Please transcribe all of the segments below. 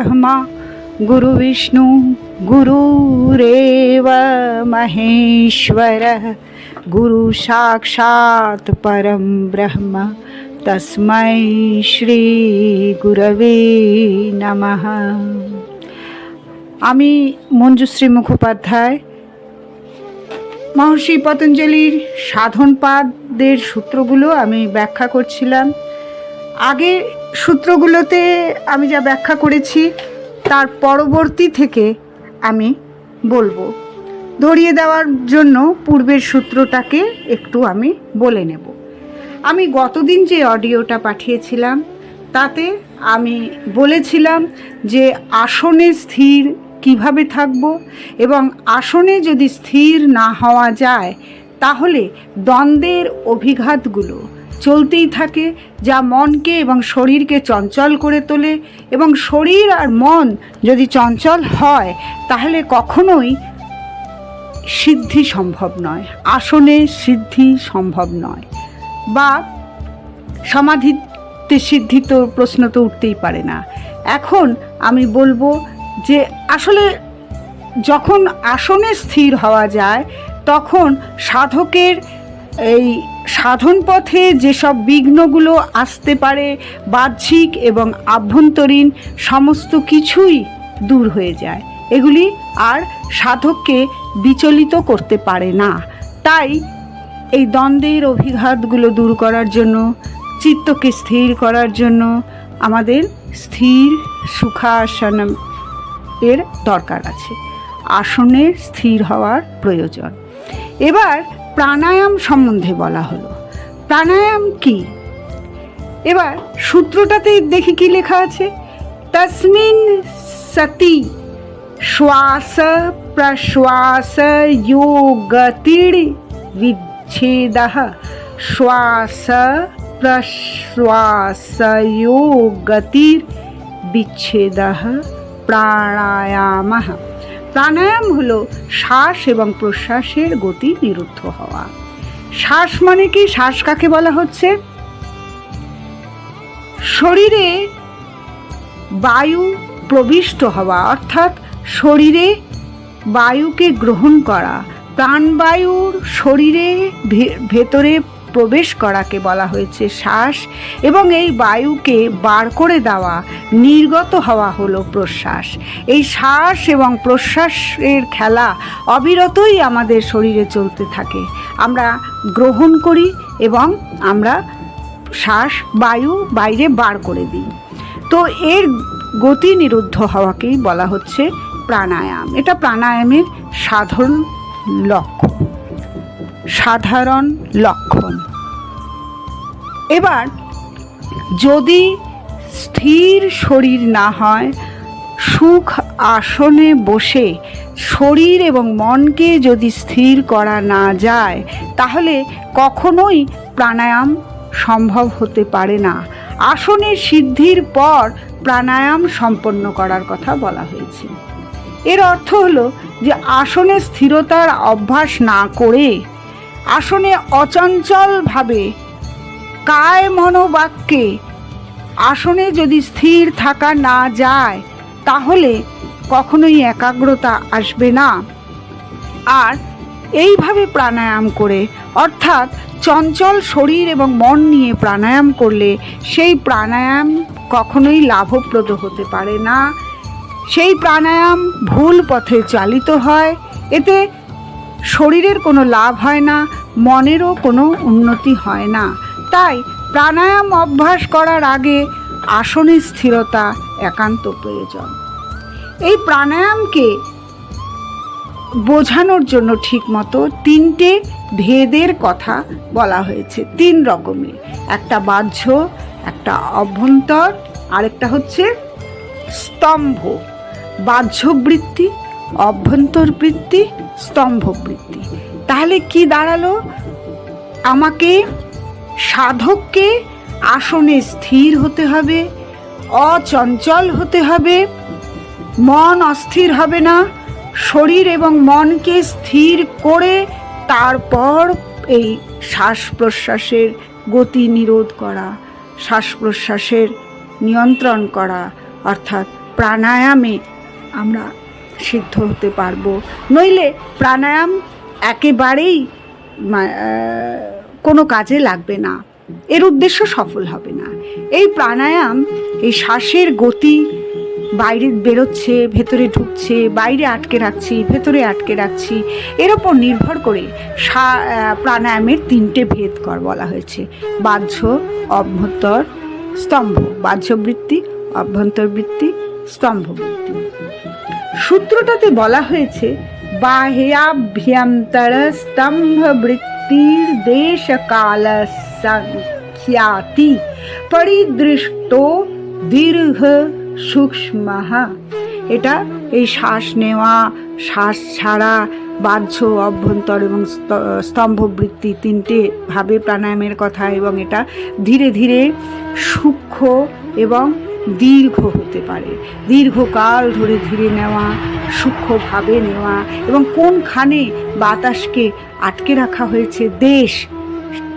ब्रह्मा गुरुविष्णु गुरुरेव महेश्वरः गुरु साक्षात् परं ब्रह्म तस्मै শ্রীগুরবে নমঃ আমি মঞ্জুশ্রী মুখোপাধ্যায় মহর্ষি পতঞ্জলির সাধনপাদের সূত্রগুলো আমি ব্যাখ্যা করছিলাম আগে সূত্রগুলোতে আমি যা ব্যাখ্যা করেছি, তার পরবর্তী থেকে আমি বলব। ধরিয়ে দেওয়ার জন্য পূর্বের সূত্রটাকে একটু আমি বলে নেব। আমি গতদিন যে অডিওটা পাঠিয়েছিলাম, তাতে আমি বলেছিলাম যে আসনে স্থির কীভাবে থাকব এবং আসনে যদি স্থির না হওয়া যায়, তাহলে দ্বন্দ্বের অভিঘাতগুলো চলতেই থাকে, যা মনকে এবং শরীরকে চঞ্চল করে তোলে এবং শরীর আর মন যদি চঞ্চল হয়, তাহলে কখনোই সিদ্ধি সম্ভব নয়, আসনে সিদ্ধি সম্ভব নয়। বা সমাধিতে সিদ্ধি তো প্রশ্ন তো উঠতেই পারে না। এখন আমি বলব যে আসলে যখন আসনে স্থির হওয়া যায়, তখন সাধকের এই সাধন পথে যেসব বিঘ্নগুলো আসতে পারে, বাহ্যিক এবং আভ্যন্তরীণ, সমস্ত কিছুই দূর হয়ে যায়। এগুলি আর সাধককে বিচলিত করতে পারে না। তাই এই দ্বন্দ্বের অভিঘাতগুলো দূর করার জন্য, চিত্তকে স্থির করার জন্য আমাদের স্থির সুখাসন এর দরকার আছে। আসনের স্থির হওয়ার প্রয়োজন। এবার প্রাণায়াম সম্বন্ধে বলা হলো। প্রাণায়াম কি? এবার সূত্রটাতে দেখি কি লেখা আছে। তসমিন সতি শ্বাস প্রশ্বাস যোগতির বিচ্ছেদ শ্বাস প্রশ্বাস যোগতির বিচ্ছেদ প্রাণায়াম। প্রাণায়াম হলো শ্বাস এবং প্রশ্বাসের গতি নিরুদ্ধ হওয়া। শ্বাস মানে কি? শ্বাস কাকে বলা হচ্ছে? শরীরে বায়ু প্রবিষ্ট হওয়া, অর্থাৎ শরীরে বায়ুকে গ্রহণ করা। প্রাণবায়ুর শরীরে ভেতরে প্রবেশ করাকে বলা হয়েছে শ্বাস এবং এই বায়ুকে বার করে দেওয়া, নির্গত হওয়া হলো প্রশ্বাস। এই শ্বাস এবং প্রশ্বাসের খেলা অবিরতই আমাদের শরীরে চলতে থাকে। আমরা গ্রহণ করি এবং আমরা শ্বাস, বায়ু বাইরে বার করে দিই। তো এর গতি নিরুদ্ধ হওয়াকেই বলা হচ্ছে প্রাণায়াম। এটা প্রাণায়ামের সাধারণ লক্ষণ সাধারণ লক্ষণ। এবার, যদি স্থির শরীর না হয়, সুখ আসনে বসে শরীর এবং মনকে যদি স্থির করা না যায়, তাহলে কখনোই প্রাণায়াম সম্ভব হতে পারে না। আসনের সিদ্ধির পর প্রাণায়াম সম্পন্ন করার কথা বলা হয়েছে। এর অর্থ হলো যে আসনে স্থিরতার অভ্যাস না করে আসনে অচঞ্চলভাবে, কায় মনোবাক্যে, আসনে যদি স্থির থাকা না যায়, তাহলে কখনোই একাগ্রতা আসবে না। আর এইভাবে প্রাণায়াম করে, অর্থাৎ চঞ্চল শরীর এবং মন নিয়ে প্রাণায়াম করলে সেই প্রাণায়াম কখনোই লাভপ্রদ হতে পারে না। সেই প্রাণায়াম ভুল পথে চালিত হয়, এতে শরীরের কোনো লাভ হয় না, মনেরও কোনো উন্নতি হয় না। তাই প্রাণায়াম অভ্যাস করার আগে আসনে স্থিরতা একান্ত প্রয়োজন। এই প্রাণায়ামকে বোঝানোর জন্য ঠিকমতো তিনটে ভেদের কথা বলা হয়েছে, তিন রকমের। একটা বাহ্য, একটা অভ্যন্তর, আরেকটা হচ্ছে স্তম্ভ। বাহ্যবৃত্তি অভ্যন্তরবৃত্তি, স্তম্ভবৃত্তি। তাহলে কি দাঁড়াল? আমাকে, সাধককে আসনে স্থির হতে হবে, অচঞ্চল হতে হবে, মন অস্থির হবে না, শরীর এবং মনকে স্থির করে তারপর এই শ্বাস প্রশ্বাসের গতি নিরোধ করা শ্বাস প্রশ্বাসের নিয়ন্ত্রণ করা, অর্থাৎ প্রাণায়ামে আমরা সিদ্ধ হতে পারব। নইলে প্রাণায়াম একেবারেই কোনো কাজে লাগবে না। এর উদ্দেশ্য সফল হবে না। এই প্রাণায়াম, এই শ্বাসের গতি বাইরে বেরোচ্ছে, ভেতরে ঢুকছে, বাইরে আটকে রাখছি, ভেতরে আটকে রাখছি, এর ওপর নির্ভর করে প্রাণায়ামের তিনটে ভেদ কর বলা হয়েছে। বাহ্য, অভ্যন্তর, স্তম্ভ। বাহ্যবৃত্তি, অভ্যন্তরবৃত্তি, স্তম্ভবৃত্তি। সূত্রটাতে বলা হয়েছে বাহ্যাভ্যন্তর স্তম্ভ বৃত্তির দেশ কাল সংখ্যাতি পরিদৃষ্ট দীর্ঘ সূক্ষ্ম। এটা এই শ্বাস নেওয়া, শ্বাস ছাড়া বাহ্য অভ্যন্তর এবং স্ত- স্তম্ভবৃত্তি তিনটে ভাবে প্রাণায়ামের কথা এবং এটা ধীরে ধীরে সূক্ষ্ম এবং দীর্ঘ হতে পারে। দীর্ঘকাল ধরে ধীরে নেওয়া, সূক্ষ্মভাবে নেওয়া এবং কোনখানে বাতাসকে আটকে রাখা হয়েছে, দেশ,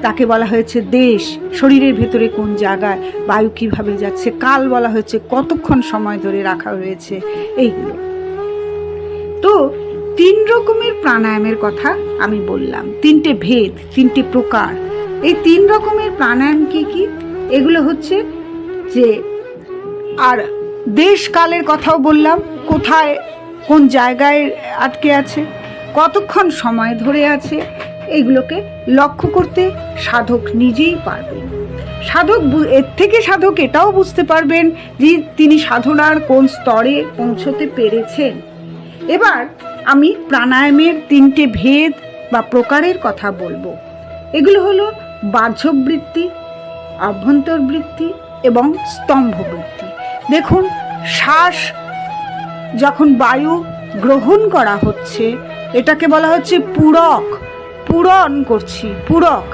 তাকে বলা হয়েছে দেশ, শরীরের ভেতরে কোন জায়গায় বায়ু কীভাবে যাচ্ছে, কাল বলা হয়েছে কতক্ষণ সময় ধরে রাখা হয়েছে, এইগুলো। তো তিন রকমের প্রাণায়ামের কথা আমি বললাম, তিনটে ভেদ, তিনটে প্রকার। এই তিন রকমের প্রাণায়াম কি কি? এগুলো হচ্ছে যে আর দেশ কালের কথাও বললাম, কোথায়, কোন জায়গায় আটকে আছে, কতক্ষণ সময় ধরে আছে, এগুলোকে লক্ষ্য করতে সাধক নিজেই পারবেন। সাধক এর থেকে সাধক এটাও বুঝতে পারবেন যে তিনি সাধনার কোন স্তরে পৌঁছতে পেরেছেন। এবার আমি প্রাণায়ামের তিনটে ভেদ বা প্রকারের কথা বলব। এগুলো হলো বাহ্যবৃত্তি, অভ্যন্তরবৃত্তি এবং স্তম্ভবৃত্তি। দেখুন, শ্বাস যখন বায়ু গ্রহণ করা হচ্ছে, এটাকে বলা হচ্ছে পূরক পূরণ করছি, পূরক।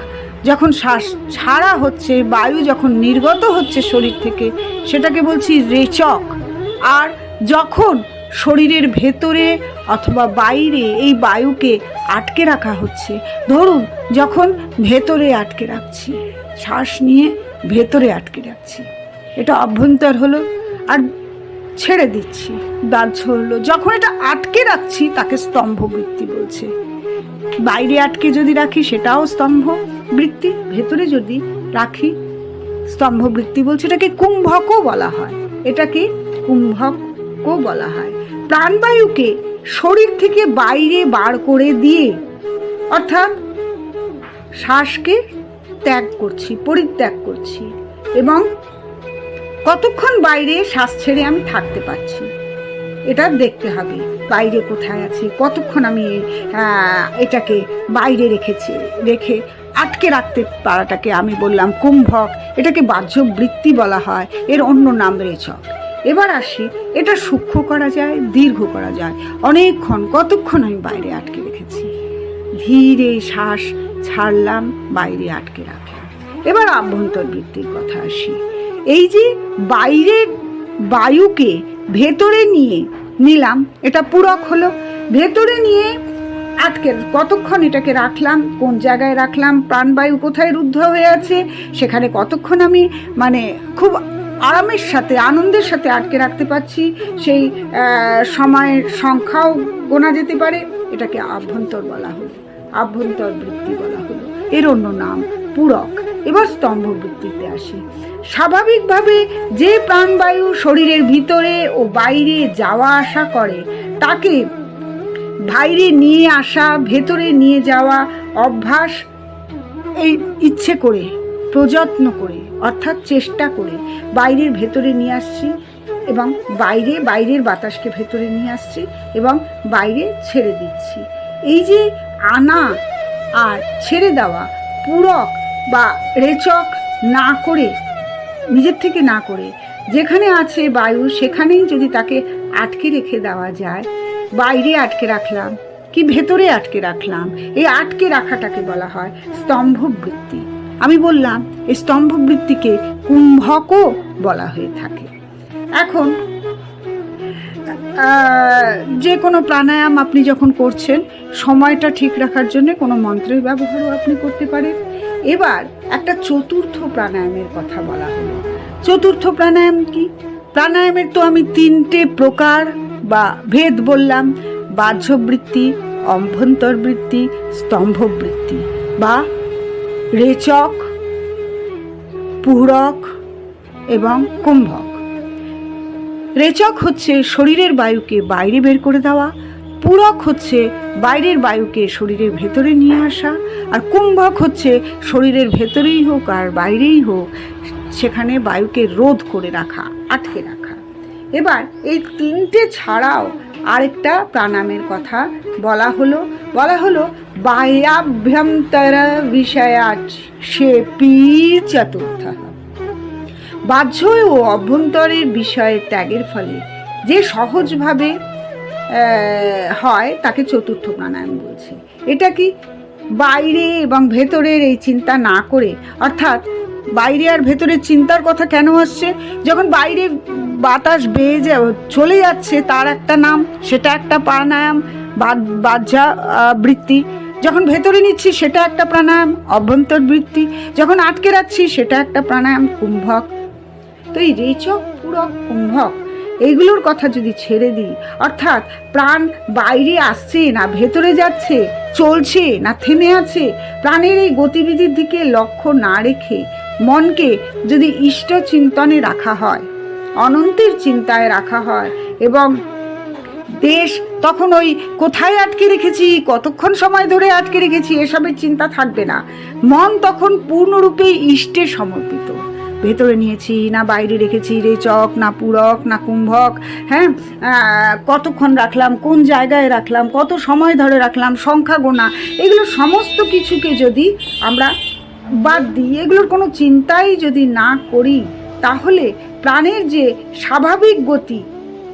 যখন শ্বাস ছাড়া হচ্ছে, বায়ু যখন নির্গত হচ্ছে শরীর থেকে, সেটাকে বলছি রেচক। আর যখন শরীরের ভেতরে অথবা বাইরে এই বায়ুকে আটকে রাখা হচ্ছে, ধরুন যখন ভেতরে আটকে রাখছি, শ্বাস নিয়ে ভেতরে আটকে রাখছি, এটা অভ্যন্তর হলো আর ছেড়ে দিচ্ছি। বাহ্য হলো। যখন এটা আটকে রাখছি, তাকে স্তম্ভ বৃত্তি বলছে। বাইরে আটকে যদি রাখি, সেটাও স্তম্ভ বৃত্তি ভেতরে যদি রাখি স্তম্ভ বৃত্তি বলছে, এটাকে কুম্ভকও বলা হয়। এটাকে কুম্ভকও বলা হয়। প্রাণবায়ুকে শরীর থেকে বাইরে বার করে দিয়ে, অর্থাৎ শ্বাসকে ত্যাগ করছি, পরিত্যাগ করছি এবং কতক্ষণ বাইরে শ্বাস ছেড়ে আমি থাকতে পারছি? এটা দেখতে হবে, বাইরে কোথায় আছে, কতক্ষণ আমি এটাকে বাইরে রেখেছি, রেখে আটকে রাখতে পারাটাকে আমি বললাম কুম্ভক, এটাকে বাহ্য বৃত্তি বলা হয়, এর অন্য নাম রেচক এবার আসি, এটা সূক্ষ্ম করা যায়, দীর্ঘ করা যায়, অনেকক্ষণ, কতক্ষণ আমি বাইরে আটকে রেখেছি? ধীরে শ্বাস ছাড়লাম, বাইরে আটকে রাখলাম। এবার আভ্যন্তর বৃত্তির কথা আসি। এই যে বাইরের বায়ুকে ভেতরে নিয়ে নিলাম, এটা পূরক হলো। ভেতরে নিয়ে আটকে কতক্ষণ এটাকে রাখলাম, কোন জায়গায় রাখলাম, প্রাণবায়ু কোথায় রুদ্ধ হয়ে আছে, সেখানে কতক্ষণ আমি মানে খুব আরামের সাথে, আনন্দের সাথে আটকে রাখতে পারছি, সেই সময়ের সংখ্যাও গোনা যেতে পারে, এটাকে আভ্যন্তর বলা হলো, আভ্যন্তর বৃত্তি বলা হলো। এর অন্য নাম পূরক। এবার স্তম্ভ বৃত্তিতে আসি। স্বাভাবিকভাবে যে প্রাণবায়ু শরীরের ভিতরে ও বাইরে যাওয়া আসা করে, তাকে বাইরে নিয়ে আসা, ভেতরে নিয়ে যাওয়া অভ্যাস এই ইচ্ছে করে, প্রযত্ন করে, অর্থাৎ চেষ্টা করে বাইরের ভেতরে নিয়ে আসছি এবং বাইরে, বাইরের বাতাসকে ভেতরে নিয়ে আসছি এবং বাইরে ছেড়ে দিচ্ছি। এই যে আনা আর ছেড়ে দেওয়া, পূরক বা রেচক না করে নিজের থেকে না করে। যেখানে আছে বায়ু, সেখানেই যদি তাকে আটকে রেখে দেওয়া যায়, বাইরে আটকে রাখলাম কি ভেতরে আটকে রাখলাম? এই আটকে রাখাটাকে বলা হয় স্তম্ভবৃত্তি। আমি বললাম, এই স্তম্ভবৃত্তিকে কুম্ভকও বলা হয়ে থাকে। এখন যে কোনো প্রাণায়াম আপনি যখন করছেন, সময়টা ঠিক রাখার জন্য কোনো মন্ত্রের ব্যবহারও আপনি করতে পারেন। এবার একটা চতুর্থ প্রাণায়ামের কথা বলা হলো। চতুর্থ প্রাণায়াম কি? প্রাণায়ামের তো আমি তিনটে প্রকার বা ভেদ বললাম, বাহ্যবৃত্তি, অভ্যন্তরবৃত্তি, স্তম্ভবৃত্তি বা রেচক পূরক এবং কুম্ভক। রেচক হচ্ছে শরীরের বায়ুকে বাইরে বের করে দেওয়া পূরক হচ্ছে বাইরের বায়ুকে শরীরের ভেতরে নিয়ে আসা, আর কুম্ভক হচ্ছে শরীরের ভেতরেই হোক আর বাইরেই হোক, সেখানে বায়ুকে রোধ করে রাখা, আটকে রাখা। এবার এই তিনটে ছাড়াও আরেকটা প্রাণায়ামের কথা বলা হলো। বলা হলো বাহ্যাভ্যন্তর বিষয়া সে পি চতুর্থ। বাহ্য ও অভ্যন্তরের বিষয়ে ত্যাগের ফলে যে সহজভাবে হয়, তাকে চতুর্থ প্রাণায়াম বলছে। এটা কি বাইরে এবং ভেতরের এই চিন্তা না করে? অর্থাৎ বাইরে আর ভেতরের চিন্তার কথা কেন আসছে? যখন বাইরে বাতাস বেয়ে যা, চলে যাচ্ছে, তার একটা নাম, সেটা একটা প্রাণায়াম বাহ্যা বৃত্তি। যখন ভেতরে নিচ্ছি, সেটা একটা প্রাণায়াম, অভ্যন্তর বৃত্তি। যখন আটকে রাখছি, সেটা একটা প্রাণায়াম, কুম্ভক। তো এই রেচক পূরক কুম্ভক। এইগুলোর কথা যদি ছেড়ে দিই, অর্থাৎ প্রাণ বাইরে আসছে না ভেতরে যাচ্ছে, চলছে না থেমে আছে, প্রাণের এই গতিবিধির দিকে লক্ষ্য না রেখে মনকে যদি ইষ্ট চিন্তনে রাখা হয়, অনন্তের চিন্তায় রাখা হয় এবং দেশ তখন ওই কোথায় আটকে রেখেছি, কতক্ষণ সময় ধরে আটকে রেখেছি, এসবের চিন্তা থাকবে না। মন তখন পূর্ণরূপে ইষ্টে সমর্পিত। ভেতরে নিয়েছি, না বাইরে রেখেছি রেচক না পূরক, না কুম্ভক হ্যাঁ? কতক্ষণ রাখলাম, কোন জায়গায় রাখলাম, কত সময় ধরে রাখলাম, সংখ্যা গোনা, এগুলো সমস্ত কিছুকে যদি আমরা বাদ দিই, এগুলোর কোনো চিন্তাই যদি না করি, তাহলে প্রাণের যে স্বাভাবিক গতি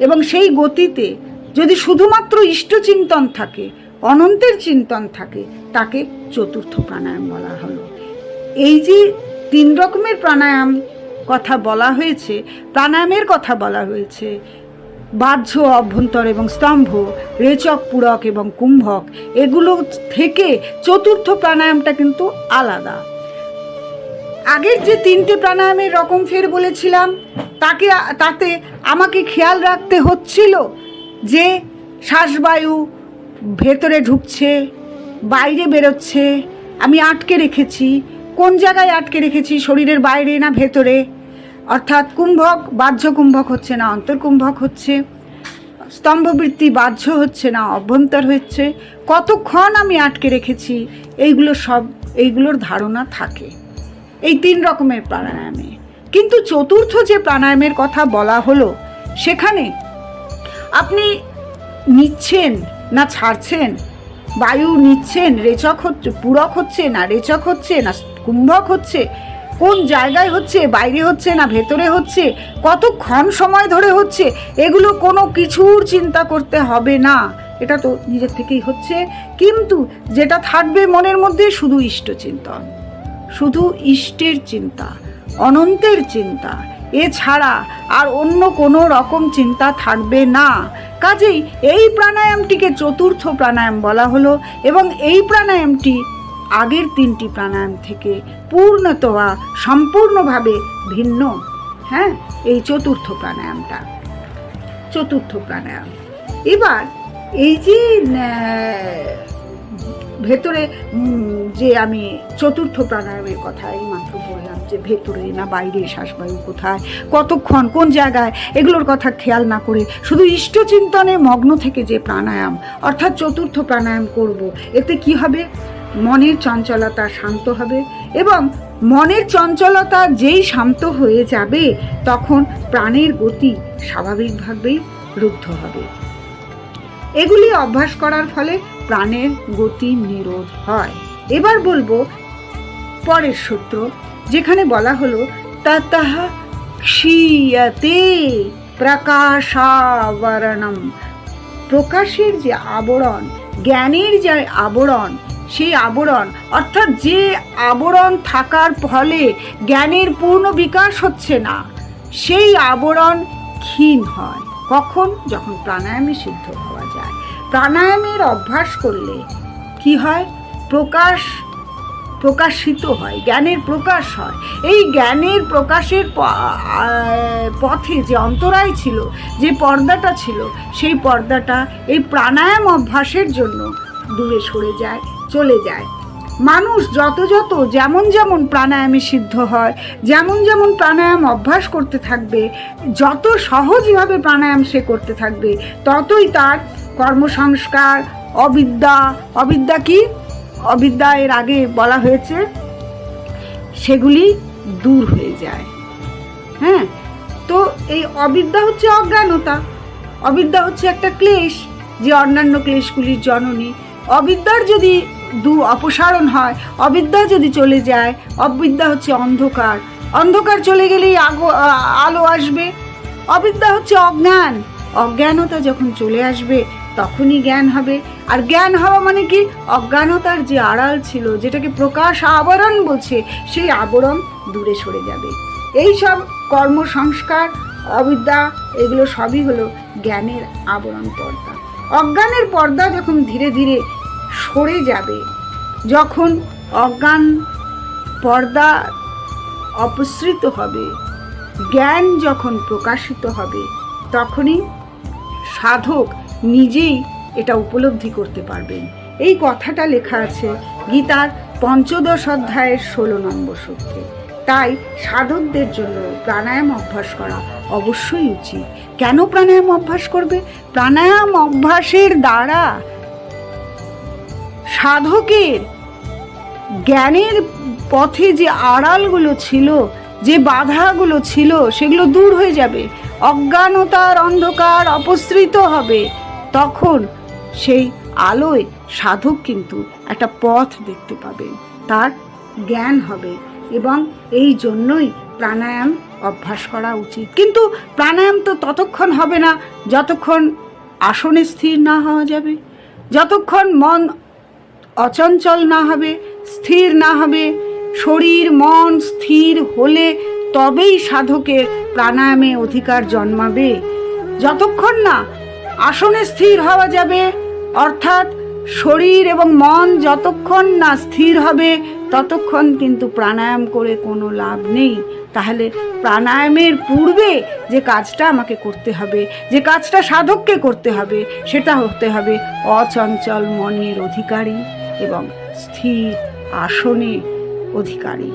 এবং সেই গতিতে যদি শুধুমাত্র ইষ্টচিন্তন থাকে, অনন্তের চিন্তন থাকে, তাকে চতুর্থ প্রাণায়াম বলা হলো। এই যে তিন রকমের প্রাণায়াম কথা বলা হয়েছে, প্রাণায়ামের কথা বলা হয়েছে। বাহ্য, অভ্যন্তর এবং স্তম্ভ, রেচক, পূরক এবং কুম্ভক, এগুলো থেকে চতুর্থ প্রাণায়ামটা কিন্তু আলাদা। আগের যে তিনটে প্রাণায়ামের রকম ফের বলেছিলাম, তাকে, তাতে আমাকে খেয়াল রাখতে হচ্ছিল যে শ্বাসবায়ু ভেতরে ঢুকছে, বাইরে বেরোচ্ছে, আমি আটকে রেখেছি কোন জায়গায় আটকে রেখেছি? শরীরের বাইরে না ভেতরে? অর্থাৎ কুম্ভক, বাহ্য কুম্ভক হচ্ছে না, অন্তর্কুম্ভক হচ্ছে। স্তম্ভবৃত্তি বাহ্য হচ্ছে না, অভ্যন্তর হচ্ছে। কতক্ষণ আমি আটকে রেখেছি? এইগুলো সব, এইগুলোর ধারণা থাকে। এই তিন রকমের প্রাণায়ামে। কিন্তু চতুর্থ যে প্রাণায়ামের কথা বলা হলো, সেখানে আপনি নিচ্ছেন না ছাড়ছেন? বায়ু নিচ্ছেন, রেচক হচ্ছে, পূরক হচ্ছে না, রেচক হচ্ছে না কুম্ভক হচ্ছে, কোন জায়গায় হচ্ছে, বাইরে হচ্ছে না, ভেতরে হচ্ছে, কতক্ষণ সময় ধরে হচ্ছে, এগুলো কোনো কিছুর চিন্তা করতে হবে না। এটা তো নিজের থেকেই হচ্ছে। কিন্তু যেটা থাকবে মনের মধ্যে শুধু ইষ্ট চিন্তন শুধু ইষ্টের চিন্তা, অনন্তের চিন্তা এছাড়া আর অন্য কোনো রকম চিন্তা থাকবে না। কাজেই এই প্রাণায়ামটিকে চতুর্থ প্রাণায়াম বলা হলো এবং এই প্রাণায়ামটি আগের তিনটি প্রাণায়াম থেকে পূর্ণতয়া সম্পূর্ণভাবে ভিন্ন। হ্যাঁ এই চতুর্থ প্রাণায়ামটা। চতুর্থ প্রাণায়াম। এবার এই যে ভেতরে যে আমি চতুর্থ প্রাণায়ামের কথা এই মাত্র বললাম যে ভেতরে না বাইরে শ্বাসবায়ু কোথায়, কতক্ষণ, কোন জায়গায়, এগুলোর কথা খেয়াল না করে শুধু ইষ্টচিন্তনে মগ্ন থেকে যে প্রাণায়াম, অর্থাৎ চতুর্থ প্রাণায়াম করব, এতে কি হবে? মনের চঞ্চলতা শান্ত হবে এবং মনের চঞ্চলতা যেই শান্ত হয়ে যাবে, তখন প্রাণের গতি স্বাভাবিকভাবেই রুদ্ধ হবে। এগুলি অভ্যাস করার ফলে প্রাণের গতি নিরোধ হয়। এবার বলব পরের সূত্র। যেখানে বলা হলো তাহা ক্ষীয়তে প্রকাশাবরণম। প্রকাশের যে আবরণ, জ্ঞানের যে আবরণ, সেই আবরণ, অর্থাৎ যে আবরণ থাকার ফলে জ্ঞানের পূর্ণ বিকাশ হচ্ছে না, সেই আবরণ ক্ষীণ হয়। কখন? যখন প্রাণায়ামে সিদ্ধ হওয়া যায়। প্রাণায়ামের অভ্যাস করলে কি হয়? প্রকাশ প্রকাশিত হয়, জ্ঞানের প্রকাশ হয়। এই জ্ঞানের প্রকাশের পথে যে অন্তরায় ছিল, যে পর্দাটা ছিল, সেই পর্দাটা এই প্রাণায়াম অভ্যাসের জন্য দূরে সরে যায়, চলে যায়। মানুষ যত যত যেমন যেমন প্রাণায়ামে সিদ্ধ হয়, যেমন যেমন প্রাণায়াম অভ্যাস করতে থাকবে, যত সহজভাবে প্রাণায়াম সে করতে থাকবে, ততই তার কর্মসংস্কার, অবিদ্যা অবিদ্যা কি? অবিদ্যা এর আগে বলা হয়েছে, সেগুলি দূর হয়ে যায়। হ্যাঁ? তো এই অবিদ্যা হচ্ছে অজ্ঞানতা। অবিদ্যা হচ্ছে একটা ক্লেশ, যে অন্যান্য ক্লেশগুলির জননী। অবিদ্যার যদি দু অপসারণ হয়, অবিদ্যা যদি চলে যায়, অবিদ্যা হচ্ছে অন্ধকার। অন্ধকার চলে গেলেই আগো আলো আসবে। অবিদ্যা হচ্ছে অজ্ঞান। অজ্ঞানতা যখন চলে আসবে, তখনই জ্ঞান হবে। আর জ্ঞান হওয়া মানে কি? অজ্ঞানতার যে আড়াল ছিল, যেটাকে প্রকাশ আবরণ বলছে, সেই আবরণ দূরে সরে যাবে। এই সব কর্মসংস্কার অবিদ্যা, এগুলো সবই হলো জ্ঞানের আবরণ পর্দা। অজ্ঞানের পর্দা যখন ধীরে ধীরে সরে যাবে, যখন অজ্ঞান পর্দা অপসৃত হবে, জ্ঞান যখন প্রকাশিত হবে, তখনই সাধক নিজেই এটা উপলব্ধি করতে পারবেন। এই কথাটা লেখা আছে গীতার পঞ্চদশ অধ্যায়ের ষোলো নম্বর সূত্রে। তাই সাধকদের জন্য প্রাণায়াম অভ্যাস করা অবশ্যই উচিত। কেন প্রাণায়াম অভ্যাস করবে? প্রাণায়াম অভ্যাসের দ্বারা সাধকের জ্ঞানের পথে যে আড়ালগুলো ছিল, যে বাধাগুলো ছিল, সেগুলো দূর হয়ে যাবে। অজ্ঞানতার অন্ধকার অপসৃত হবে। তখন সেই আলোয় সাধক কিন্তু একটা পথ দেখতে পাবেন তার জ্ঞান হবে এবং এই জন্যই প্রাণায়াম অভ্যাস করা উচিত। কিন্তু প্রাণায়াম তো ততক্ষণ হবে না যতক্ষণ আসনে স্থির না হওয়া যাবে। যতক্ষণ মন অচঞ্চল না হবে, স্থির না হবে শরীর, মন স্থির হলে তবেই সাধকের প্রাণায়ামে অধিকার জন্মাবে। যতক্ষণ না আসনে স্থির হওয়া যাবে, অর্থাৎ শরীর এবং মন যতক্ষণ না স্থির হবে, ততক্ষণ কিন্তু প্রাণায়াম করে কোনো লাভ নেই। তাহলে প্রাণায়ামের পূর্বে যে কাজটা আমাকে করতে হবে, যে কাজটা সাধককে করতে হবে, সেটা হতে হবে অচঞ্চল মনের অধিকারী এবং স্থির আসনে। অধিকারী।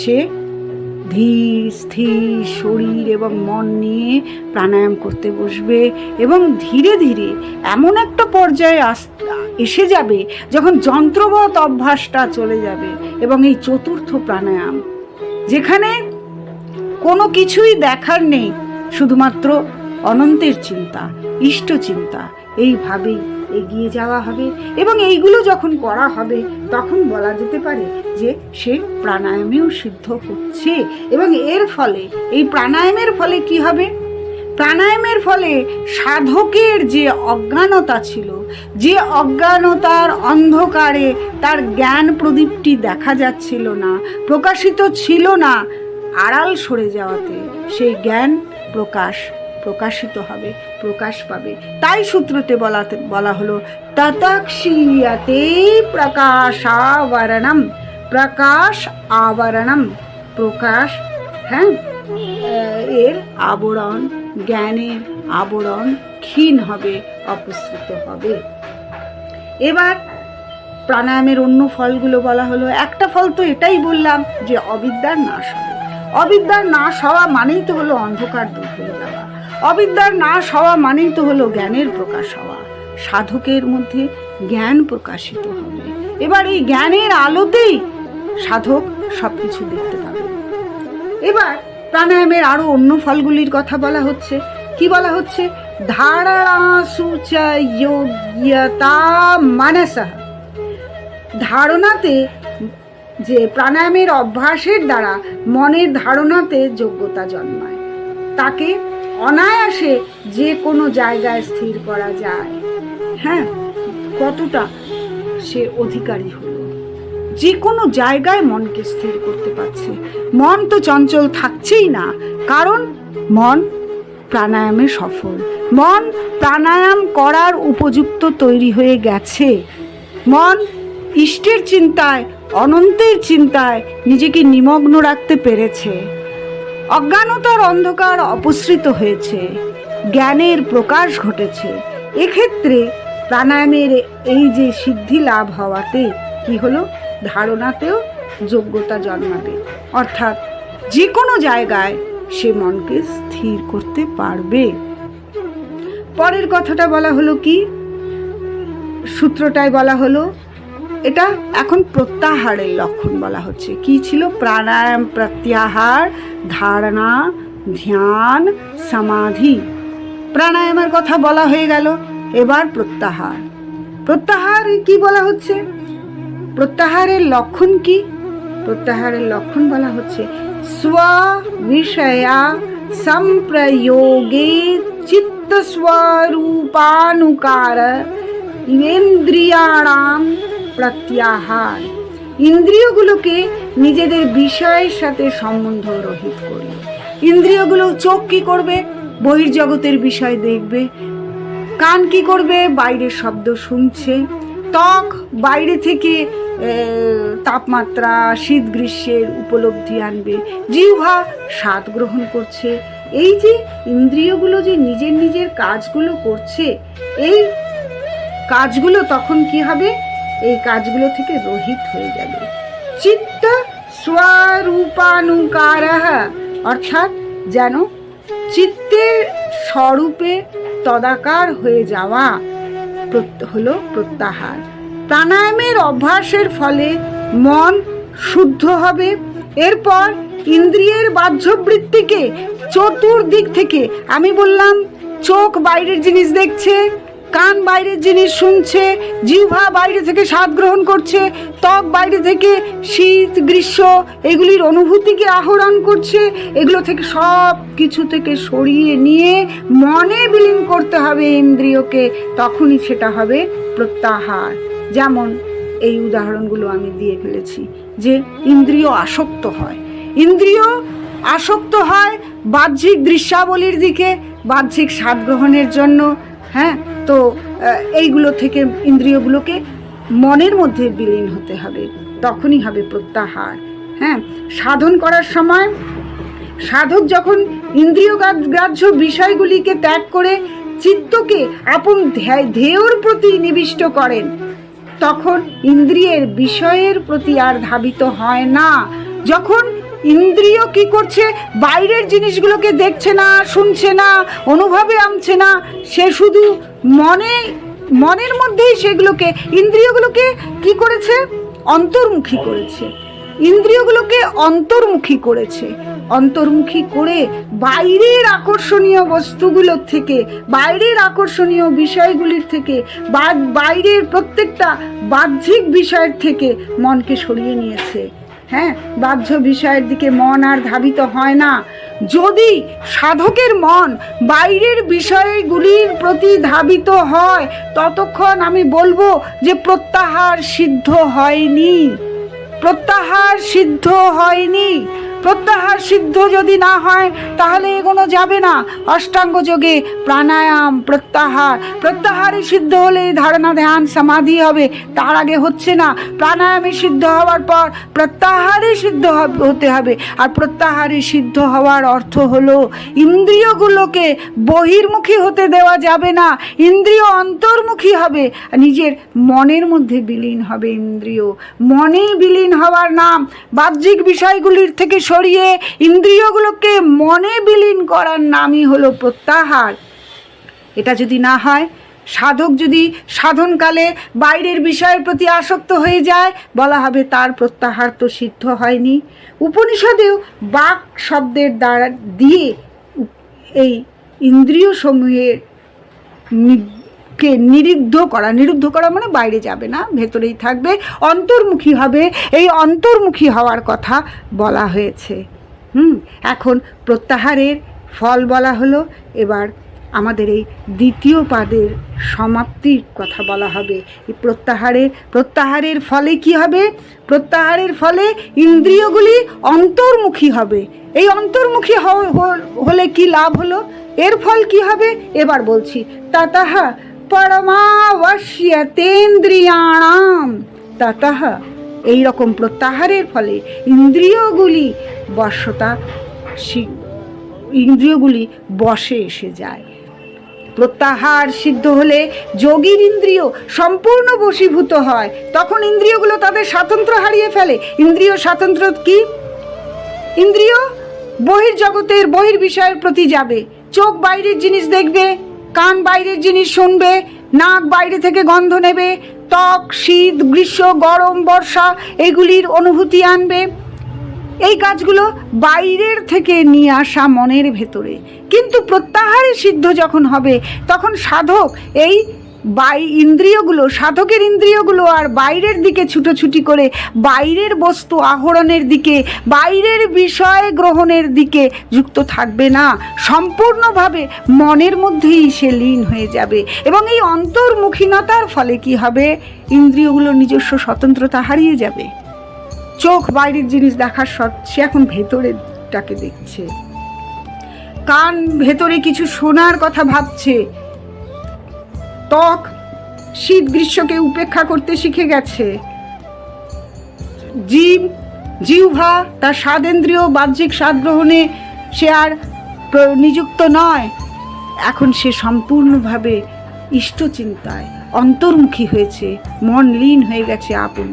সে ধীর, স্থির শরীর এবং মন নিয়ে প্রাণায়াম করতে বসবে এবং ধীরে ধীরে এমন একটা পর্যায়ে আস, এসে যাবে যখন যন্ত্রবৎ অভ্যাসটা চলে যাবে এবং এই চতুর্থ প্রাণায়াম, যেখানে কোনো কিছুই দেখার নেই, শুধুমাত্র অনন্তের চিন্তা, ইষ্ট চিন্তা এইভাবেই এগিয়ে যাওয়া হবে এবং এইগুলো যখন করা হবে, তখন বলা যেতে পারে যে সে প্রাণায়ামেও সিদ্ধ হচ্ছে এবং এর ফলে, এই প্রাণায়ামের ফলে কি হবে? প্রাণায়ামের ফলে সাধকের যে অজ্ঞানতা ছিল, যে অজ্ঞানতার অন্ধকারে তার জ্ঞান প্রদীপটি দেখা যাচ্ছিল না, প্রকাশিত ছিল না আড়াল সরে যাওয়াতে, সেই জ্ঞান প্রকাশ প্রকাশিত হবে, প্রকাশ পাবে। তাই সূত্রতে বলাতে, বলা হলো, ততক্ষীয়তে প্রকাশাবরণম, প্রকাশ আবরণম, প্রকাশ হ্যাঁ এর আবরণ, জ্ঞানের আবরণ ক্ষীণ হবে, অপসৃত হবে। এবার প্রাণায়ামের অন্য ফলগুলো বলা হলো, একটা ফল তো এটাই বললাম যে অবিদ্যার নাশ হবে। অবিদ্যার নাশ হওয়া মানেই তো হলো অন্ধকার দূর হয়ে যাওয়া অবিদ্যার নাশ হওয়া মানেই তো হলো জ্ঞানের প্রকাশ হওয়া। সাধকের মধ্যে জ্ঞান প্রকাশিত হবে। এবার এই জ্ঞানের আলোতেই সাধক সবকিছু দেখতে পাবে। এবার প্রাণায়ামের আরও অন্য ফলগুলির কথা বলা হচ্ছে। কি বলা হচ্ছে? ধারণাতে যে প্রাণায়ামের অভ্যাসের দ্বারা মনের ধারণাতে যোগ্যতা জন্মায়, তাকে অনায়াসে যে কোনো জায়গায় স্থির করা যায়। হ্যাঁ কতটা সে অধিকারী হলো। যে কোনো জায়গায় মনকে স্থির করতে পারছে। মন তো চঞ্চল থাকছেই না, কারণ মন প্রাণায়ামে সফল। মন প্রাণায়াম করার উপযুক্ত তৈরি হয়ে গেছে। মন ইষ্টের চিন্তায়, অনন্তের চিন্তায় নিজেকে নিমগ্ন রাখতে পেরেছে। অজ্ঞানতার অন্ধকার অপসৃত হয়েছে। জ্ঞানের প্রকাশ ঘটেছে। এক্ষেত্রে প্রাণায়ামের এই যে সিদ্ধি লাভ হওয়াতে কি হলো? ধারণাতেও যোগ্যতা জন্মাবে। অর্থাৎ যে কোনো জায়গায় সে মনকে স্থির করতে পারবে। পরের কথাটা বলা হলো কি? সূত্রটায় বলা হলো এটা এখন প্রত্যাহারের লক্ষণ বলা হচ্ছে। কি ছিল? প্রাণায়াম, প্রত্যাহার, ধারণা, ধ্যান, সমাধি। প্রাণায়ামের কথা বলা হয়ে গেল, এবার প্রত্যাহার। প্রত্যাহার কি বলা হচ্ছে? প্রত্যাহারের লক্ষণ কি? প্রত্যাহারের লক্ষণ বলা হচ্ছে স্ব বিষয়া সম্প্রয়োগে চিত্ত স্বরূপানুকার ইন্দ্রিয়াণাম প্রত্যাহার ইন্দ্রিয়গুলোকে নিজেদের বিষয়ের সাথে সম্বন্ধ রহিত করবে ইন্দ্রিয়গুলো চোখ কি করবে? বহির্জগতের বিষয় দেখবে। কান কি করবে? বাইরের শব্দ শুনছে। ত্বক বাইরে থেকে তাপমাত্রা, শীত গ্রীষ্মের উপলব্ধি আনবে। জিহ্বা স্বাদ গ্রহণ করছে। এই যে ইন্দ্রিয়গুলো যে নিজের নিজের কাজগুলো করছে, এই কাজগুলো তখন কি হবে? এই কাজগুলো থেকে রহিত হয়ে যাবে চিত্ত স্বরূপানুকার অর্থাৎ যেন চিত্তের স্বরূপে তদাকার হয়ে যাওয়া হলো প্রত্যাহার। প্রাণায়ামের অভ্যাসের ফলে মন শুদ্ধ হবে। এরপর ইন্দ্রিয়ের বাহ্যবৃত্তিকে চতুর্দিক থেকে, আমি বললাম, চোখ বাইরের জিনিস দেখছে কান বাইরের জিনিস শুনছে, জিহ্বা বাইরে থেকে স্বাদ গ্রহণ করছে, ত্বক বাইরে থেকে শীত, গ্রীষ্ম, এগুলির অনুভূতিকে আহরণ করছে, এগুলো থেকে সব কিছু থেকে সরিয়ে নিয়ে মনে বিলীন করতে হবে ইন্দ্রিয়কে, তখনই সেটা হবে প্রত্যাহার। যেমন এই উদাহরণগুলো আমি দিয়ে ফেলেছি, যে ইন্দ্রিয় আসক্ত হয়। ইন্দ্রিয় আসক্ত হয় বাহ্যিক দৃশ্যাবলীর দিকে, বাহ্যিক স্বাদ গ্রহণের জন্য হ্যাঁ? তো এইগুলো থেকে ইন্দ্রিয়গুলোকে মনের মধ্যে বিলীন হতে হবে, তখনই হবে প্রত্যাহার হ্যাঁ? সাধন করার সময় সাধক যখন ইন্দ্রিয় গ্রাহ্য বিষয়গুলিকে ত্যাগ করে চিত্তকে আপন ধ্যা- ধ্যেয়র প্রতি নিবিষ্ট করেন, তখন ইন্দ্রিয়ের বিষয়ের প্রতি আর ধাবিত হয় না। যখন ইন্দ্রিয় কি করছে? বাইরের জিনিসগুলোকে দেখছে না, শুনছে না, অনুভবে আনছে না। সে শুধু মনে, মনের মধ্যেই সেগুলোকে, ইন্দ্রিয়গুলোকে কি করেছে? অন্তর্মুখী করেছে। ইন্দ্রিয়গুলোকে অন্তর্মুখী করেছে। অন্তর্মুখী করে বাইরের আকর্ষণীয় বস্তুগুলোর থেকে, বাইরের আকর্ষণীয় বিষয়গুলির থেকে বাইরের প্রত্যেকটা বাহ্যিক বিষয়ের থেকে মনকে সরিয়ে নিয়েছে। হ্যাঁ বাহ্য বিষয়ের দিকে মন আর ধাবিত হয় না। যদি সাধকের মন বাইরের বিষয়গুলির প্রতি ধাবিত হয়, ততক্ষণ আমি বলব যে প্রত্যাহার সিদ্ধ হয়নি। প্রত্যাহার সিদ্ধ হয়নি। প্রত্যাহার সিদ্ধ যদি না হয়, তাহলে এগোনো যাবে না। অষ্টাঙ্গ যোগে প্রাণায়াম, প্রত্যাহার। প্রত্যাহারে সিদ্ধ হলে ধারণা ধ্যান সমাধি হবে। তার আগে হচ্ছে না, প্রাণায়ামে সিদ্ধ হওয়ার পর প্রত্যাহারে সিদ্ধ হতে হবে। আর প্রত্যাহারে সিদ্ধ হওয়ার অর্থ হলো, ইন্দ্রিয়গুলোকে বহির্মুখী হতে দেওয়া যাবে না। ইন্দ্রিয় অন্তর্মুখী হবে। নিজের মনের মধ্যে বিলীন হবে ইন্দ্রিয়। মনে বিলীন হওয়ার নাম। বাহ্যিক বিষয়গুলির থেকে সরিয়ে ইন্দ্রিয়গুলোকে মনে বিলীন করার নামই হলো প্রত্যাহার। এটা যদি না হয়, সাধক যদি সাধনকালে বাইরের বিষয়ের প্রতি আসক্ত হয়ে যায়, বলা হবে তার প্রত্যাহার তো সিদ্ধ হয়নি। উপনিষদেও বাক শব্দের দ্বারা দিয়ে এই ইন্দ্রিয় সমূহের কে নিরুদ্ধ করা নিরুদ্ধ করা মানে বাইরে যাবে না, ভেতরেই থাকবে। অন্তর্মুখী হবে, এই অন্তর্মুখী হওয়ার কথা বলা হয়েছে। হুম, এখন প্রত্যাহারের ফল বলা হলো, এবার আমাদের এই দ্বিতীয় পাদের সমাপ্তির কথা বলা হবে। এই প্রত্যাহারের প্রত্যাহারের ফলে কি হবে? প্রত্যাহারের ফলে ইন্দ্রিয়গুলি অন্তর্মুখী হবে। এই অন্তর্মুখী হলে কি লাভ হলো? এর ফল কি হবে? এবার বলছি, তাতাহা পরমাবশ্যতেন্দ্রিয়াণাম এই রকম প্রত্যাহারের ফলে ইন্দ্রিয়গুলি শি- ইন্দ্রিয়গুলি বশে এসে যায়। প্রত্যাহার সিদ্ধ হলে যোগীর ইন্দ্রিয় সম্পূর্ণ বশীভূত হয়। তখন ইন্দ্রিয়গুলো তাদের স্বাতন্ত্র হারিয়ে ফেলে। ইন্দ্রিয় স্বাতন্ত্র কি? ইন্দ্রিয় বহির জগতের বহির বিষয়ের প্রতি যাবে। চোখ বাইরের জিনিস দেখবে। কান বাইরের জিনিস শুনবে, নাক বাইরে থেকে গন্ধ নেবে, ত্বক, শীত, গ্রীষ্ম, গরম, বর্ষা, এগুলির অনুভূতি আনবে। এই কাজগুলো বাইরের থেকে নিয়ে আসা মনের ভেতরে। কিন্তু প্রত্যাহারে সিদ্ধ যখন হবে, তখন সাধক এই বাই ইন্দ্রিয়গুলো, সাধকের ইন্দ্রিয়গুলো আর বাইরের দিকে ছুটোছুটি করে বাইরের বস্তু আহরণের দিকে, বাইরের বিষয় গ্রহণের দিকে যুক্ত থাকবে না। সম্পূর্ণভাবে মনের মধ্যেই সে লীন হয়ে যাবে এবং এই অন্তর্মুখীনতার ফলে কি হবে? ইন্দ্রিয়গুলো নিজস্ব স্বতন্ত্রতা হারিয়ে যাবে। চোখ বাইরের জিনিস দেখার সে এখন ভেতরেরটাকে দেখছে। কান ভেতরে কিছু শোনার কথা ভাবছে। ত্বক শীত গ্রীষ্মকে উপেক্ষা করতে শিখে গেছে। জীব, জিহ্বা তার স্বাদেন্দ্রিয় বাহ্যিক স্বাদ গ্রহণে সে আর নিযুক্ত নয়। এখন সে সম্পূর্ণভাবে ইষ্টচিন্তায় অন্তর্মুখী হয়েছে। মন লীন হয়ে গেছে আপন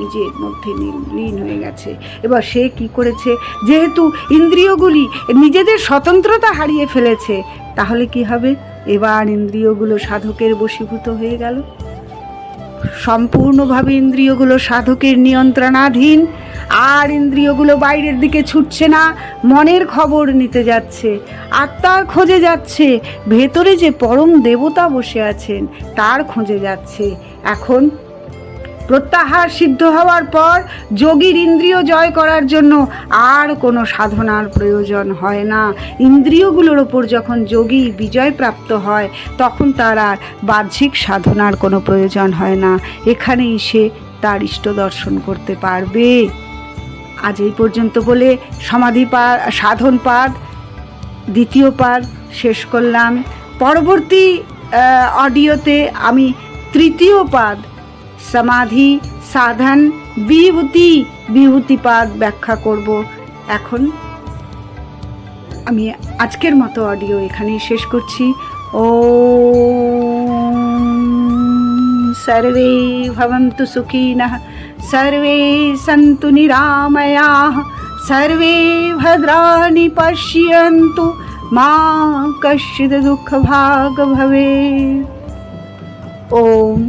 নিজের মধ্যে লীন হয়ে গেছে। এবার সে কি করেছে? যেহেতু ইন্দ্রিয়গুলি নিজেদের স্বতন্ত্রতা হারিয়ে ফেলেছে, তাহলে কি হবে? এবার ইন্দ্রিয়গুলো সাধকের বশীভূত হয়ে গেল। সম্পূর্ণভাবে ইন্দ্রিয়গুলো সাধকের নিয়ন্ত্রণাধীন। আর ইন্দ্রিয়গুলো বাইরের দিকে ছুটছে না, মনের খবর নিতে যাচ্ছে আত্মার খোঁজে যাচ্ছে, ভেতরে যে পরম দেবতা বসে আছেন, তার খোঁজে যাচ্ছে। এখন প্রত্যাহার সিদ্ধ হওয়ার পর যোগীর ইন্দ্রিয় জয় করার জন্য আর কোনো সাধনার প্রয়োজন হয় না। ইন্দ্রিয়গুলোর ওপর যখন যোগী বিজয় প্রাপ্ত হয়, তখন তার আর বাহ্যিক সাধনার কোনো প্রয়োজন হয় না। এখানেই সে তার ইষ্ট দর্শন করতে পারবে। আজ এই পর্যন্ত বলে সমাধি পা সাধন পাদ দ্বিতীয় পাদ শেষ করলাম। পরবর্তী অডিওতে আমি তৃতীয় পাদ সমাধি, সাধন, বিভূতি, বিভূতিপাদ ব্যাখ্যা করব। এখন আমি আজকের মতো অডিও এখানেই শেষ করছি। ও সর্বে ভবন্তু সুখিনঃ সর্বে সন্তু নিরাময়া, সর্বে ভদ্রাণি পশ্যন্তু, মা কশ্চিদ দুঃখ ভাগ ভবে। ওম